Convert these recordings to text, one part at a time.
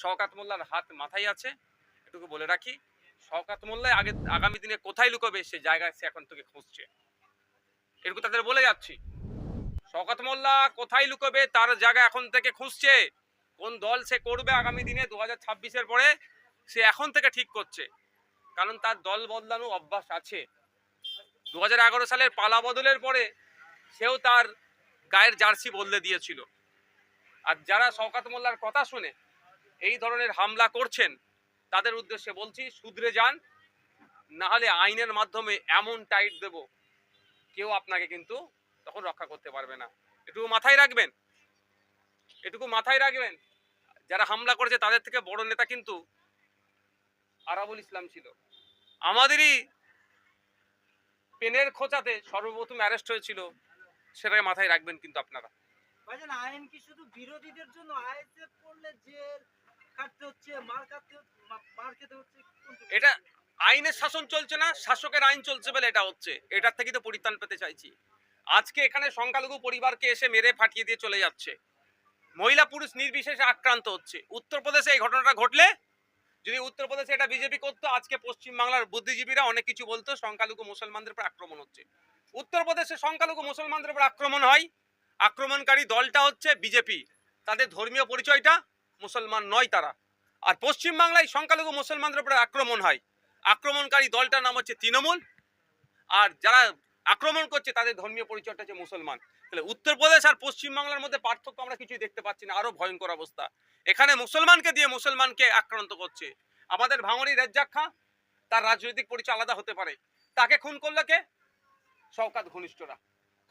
শওকাত মোল্লার হাত মাথায় আছে। এটুকু বলে রাখি, শওকাত মোল্লাই আগে, আগামী দিনে কোথায় লুকোবে সে জায়গায় সে এখন থেকে খুঁজছে। এটুকু তাদের বলে যাচ্ছি, শওকাত মোল্লা কোথায় লুকোবে তার জায়গা এখন থেকে খুঁজছে। কোন দল সে করবে আগামী দিনে দু হাজার ছাব্বিশের পরে, সে এখন থেকে ঠিক করছে। কারণ তার দল বদলানো অভ্যাস আছে। দু হাজার এগারো সালের পালা বদলের পরে সেও তার গায়ের জার্সি বদলে দিয়েছিল। আর যারা শওকাত মোল্লার কথা শুনে এই ধরনের হামলা করছেন, তাদের উদ্দেশ্যে বলছি শুধরে যান না হলে আইনের মাধ্যমে এমন টাইট দেব, কেউ আপনাকে কিন্তু তখন রক্ষা করতে পারবে না। এটুকু মাথায় রাখবেন, এটুকু মাথায় রাখবেন, যারা হামলা করেছে তাদের থেকে বড় নেতা কিন্তু আরাবুল ইসলাম ছিল। আমাদেরই পেনের খোঁচাতে সর্বপ্রথম অ্যারেস্ট হয়েছিল, সেটাকে মাথায় রাখবেন কিন্তু আপনারা। আইন কি শুধু বিরোধীদের জন্য? আইএসএফ করলে জেল এটা আইনের শাসন চলছে না, শাসকের আইন চলছে বলে এটা হচ্ছে। এটার থেকে তো পরিত্রাণ পেতে চাইছি। আজকে এখানে সংখ্যালঘু পরিবারকে এসে মেরে ফাটিয়ে দিয়ে চলে যাচ্ছে। মহিলা পুরুষ নির্বিশেষে আক্রান্ত হচ্ছে। উত্তরপ্রদেশে এই ঘটনাটা ঘটলে, যদি উত্তরপ্রদেশে এটা বিজেপি করতো, আজকে পশ্চিমবাংলার বুদ্ধিজীবীরা অনেক কিছু বলতো, সংখ্যালঘু মুসলমানদের উপর আক্রমণ হচ্ছে। উত্তরপ্রদেশে সংখ্যালঘু মুসলমানদের উপর আক্রমণ হয়। আক্রমণকারী দলটা হচ্ছে বিজেপি। তাদের ধর্মীয় পরিচয়টা মুসলমান নয় তারা। আর পশ্চিমবাংলায় সংখ্যালঘু মুসলমানদের উপরে আক্রমণ হয়। আক্রমণকারী দলটার নাম হচ্ছে তৃণমূল। আর যারা আক্রমণ করছে, তাদের ধর্মীয় পরিচয়টা হচ্ছে মুসলমান। তাহলে উত্তরপ্রদেশ আর পশ্চিমবাংলার মধ্যে পার্থক্য আমরা কিছুই দেখতে পাচ্ছি না আরও ভয়ঙ্কর অবস্থা। এখানে মুসলমানকে দিয়ে মুসলমানকে আক্রান্ত করছে। আমাদের ভাঙড়ি রেজ্জাক খাঁ, তার রাজনৈতিক পরিচয় আলাদা হতে পারে। তাকে খুন করল কে? শওকাত ঘনিষ্ঠরা।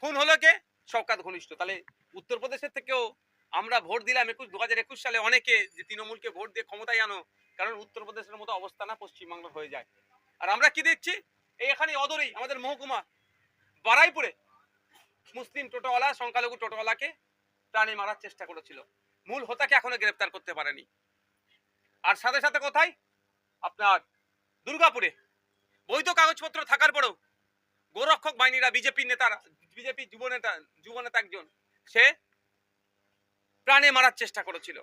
খুন হলো কে? শওকাত ঘনিষ্ঠ। তাহলে উত্তরপ্রদেশের থেকেও আমরা ভোট দিলাম একুশ দু হাজার একুশ সালে অনেকে যে তৃণমূলকে ভোট দিয়ে ক্ষমতায় আনো, কারণ উত্তরপ্রদেশের মতো অবস্থা না পশ্চিমবাংলার হয়ে যায়। আর আমরা কি দেখছি? এই এখানে অদরেই আমাদের মহকুমা, বারাইপুরে মুসলিম টোটোওয়ালা, সংখ্যালঘু টোটোওয়ালাকে প্রাণে মারার চেষ্টা করেছিল। মূল হোতাকে এখনও গ্রেপ্তার করতে পারেনি। আর সাথে সাথে কোথায়? আপনার দুর্গাপুরে। বৈধ কাগজপত্র থাকার পরেও গোরক্ষক বাহিনীরা বিজেপি নেতারা বিজেপি যুব নেতা যুব নেতা একজন, সে প্রাণে মারার চেষ্টা করেছিল।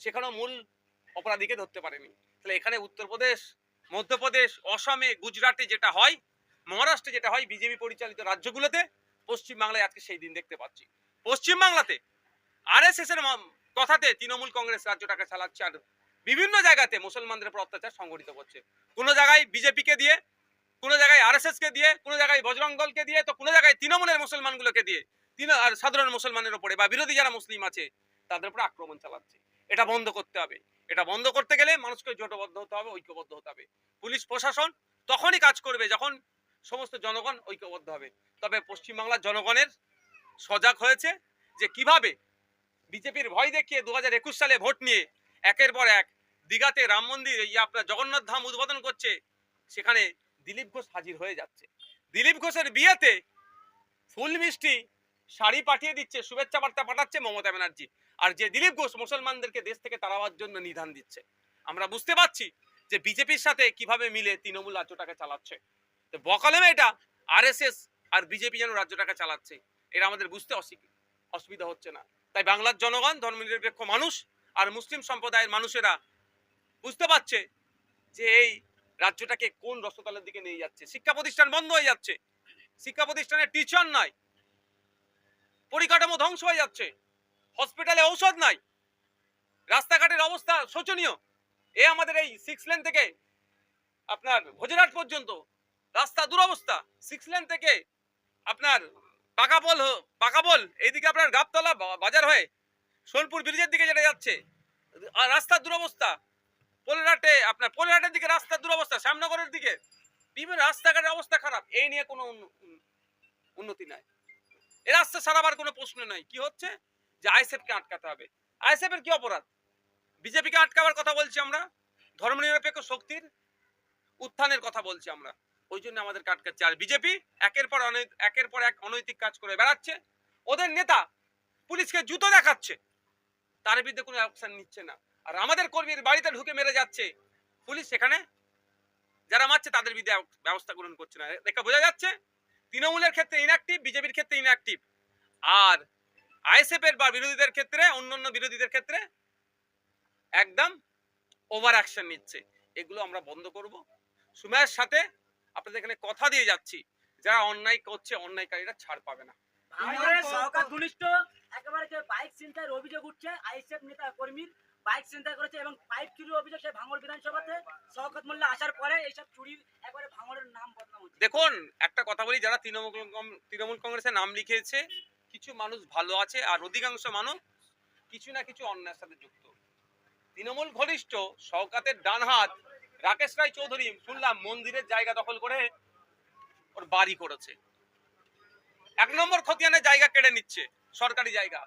সেখানেও মূল অপরাধীকে ধরতে পারেনি। তাহলে এখানে উত্তরপ্রদেশ, মধ্যপ্রদেশ, অসমে, গুজরাটে যেটা হয়, মহারাষ্ট্রে যেটা হয় বিজেপি পরিচালিত রাজ্যগুলোতে, পশ্চিমবাংলায় আজকে সেই দিন দেখতে পাচ্ছি। পশ্চিমবাংলাতে আরএসএস এর কথাতে তৃণমূল কংগ্রেস রাজ্যটাকে চালাচ্ছে আর বিভিন্ন জায়গাতে মুসলমানদের উপর অত্যাচার সংগঠিত করছে। কোনো জায়গায় বিজেপিকে দিয়ে, কোনো জায়গায় আরএসএস কে দিয়ে, কোনো জায়গায় বজরং দলকে দিয়ে, তো কোনো জায়গায় তৃণমূলের মুসলমানগুলোকে দিয়ে, তিন, আর সাধারণ মুসলমানের উপরে বা বিরোধী যারা মুসলিম আছে তাদের উপর আক্রমণ চালাচ্ছে। এটা বন্ধ করতে হবে। এটা বন্ধ করতে গেলে মানুষকে জোটবদ্ধ হতে হবে, ঐক্যবদ্ধ হতে হবে। পুলিশ, প্রশাসন তখনই কাজ করবে যখন সমস্ত জনগণ ঐক্যবদ্ধ হবে। তবে পশ্চিমবাংলার জনগণের সজাগ হয়েছে যে কীভাবে বিজেপির ভয় দেখিয়ে দু হাজার একুশ সালে ভোট নিয়ে একের পর এক দীঘাতে রাম মন্দির আপনার জগন্নাথ ধাম উদ্বোধন করছে, সেখানে দিলীপ ঘোষ হাজির হয়ে যাচ্ছে। দিলীপ ঘোষের বিয়েতে ফুল মিষ্টি শাড়ি পাঠিয়ে দিচ্ছে, শুভেচ্ছা বার্তা পাঠাচ্ছে মমতা ব্যানার্জি। আর যে দিলীপ ঘোষ মুসলমানদেরকে দেশ থেকে তাড়াবার জন্য নিধান দিচ্ছে। আমরা বুঝতে পারছি যে বিজেপির সাথে কীভাবে মিলে তৃণমূল রাজ্যটাকে চালাচ্ছে। তো বকলেমে এটা আরএসএস আর বিজেপি যেন রাজ্যটাকে চালাচ্ছে, এটা আমাদের বুঝতে অসি- অসুবিধা হচ্ছে না। তাই বাংলার জনগণ, ধর্মনিরপেক্ষ মানুষ আর মুসলিম সম্প্রদায়ের মানুষেরা বুঝতে পারছে যে এই রাজ্যটাকে কোন রসতলের দিকে নিয়ে যাচ্ছে। শিক্ষা প্রতিষ্ঠান বন্ধ হয়ে যাচ্ছে। শিক্ষা প্রতিষ্ঠানে টিচার নাই পরিকাঠামো ধ্বংস হয়ে যাচ্ছে। হসপিটালে ঔষধ নাই। রাস্তাঘাটের অবস্থা শোচনীয়। এ আমাদের এই সিক্স লেন থেকে আপনার ভোজরাট পর্যন্ত। রাস্তা দুরবস্থা। সিক্স লেন থেকে আপনার পাকাপোল হ- পাকাপোল এইদিকে আপনার গাবতলা বাজার হয়ে সোনপুর ব্রিজের দিকে যেটা যাচ্ছে। আর রাস্তার দুরবস্থা। পোলরাটে আপনার পোলরাটের দিকে রাস্তার দুরবস্থা, শ্যামনগরের দিকে। বিভিন্ন রাস্তাঘাটের অবস্থা খারাপ। এই নিয়ে কোনো উন্ন- উন্ন- উন্নতি নাই। এ রাস্তা সারাবার কোনো প্রশ্ন নাই। কি হচ্ছে? যে আইএসএফকে আটকাতে হবে। আইএসএফ এর কি অপরাধ? বিজেপিকে আটকাবার কথা বলছি আমরা? ধর্মনিরপেক্ষ শক্তির উত্থানের কথা বলছি আমরা। ওই জন্য আমাদেরকে আটকাচ্ছে। আর বিজেপি একের পর অনৈত একের পর এক অনৈতিক কাজ করে বেড়াচ্ছে। ওদের নেতা পুলিশকে জুতো দেখাচ্ছে। তার বিরুদ্ধে কোনো অ্যাকশন নিচ্ছে না। আর আমাদের কর্মীর বাড়িতে ঢুকে মেরে যাচ্ছে। পুলিশ সেখানে যারা মারছে তাদের বিরুদ্ধে ব্যবস্থা গ্রহণ করছে না। দেখা বোঝা যাচ্ছে, তৃণমূলের ক্ষেত্রে ইনঅ্যাক্টিভ বিজেপির ক্ষেত্রে ইনঅ্যাক্টিভ আর আইএসএফ এর বা বিরোধীদের ক্ষেত্রে অন্যান্য বিরোধীদের ক্ষেত্রে একদম ওভার অ্যাকশন নিচ্ছে। এগুলো আমরা বন্ধ করব। সুমাইয়ের সাথে আপনাদের এখানে কথা দিয়ে যাচ্ছি। যারা অন্যায় করছে অন্যায়কারীরা ছাড় পাবে না। একেবারে যে বাইক অভিযোগ উঠছে আইএসএফ নেতা কর্মীর বাইক করেছে এবং পাইপ চুরির অভিযোগ ভাঙড় বিধানসভাতে শওকত মোল্লা আসার পরে এইসব চুরি একবারে ভাঙড়ের নাম বদনাম হচ্ছে। দেখুন একটা কথা বলি যারা তৃণমূল তৃণমূল কংগ্রেসের নাম লিখিয়েছে কিছু মানুষ ভালো আছে আর অধিকাংশ মানুষ কিছু না কিছু অন্যায়ের সাথে যুক্ত। তৃণমূল ঘনিষ্ঠ শওকাতের ডান হাত রাকেশ রায় চৌধুরী, শুনলাম মন্দিরের জায়গা দখল করে ওর বাড়ি করেছে। এক নম্বর খতিয়ানের জায়গা কেড়ে নিচ্ছে, সরকারি জায়গা।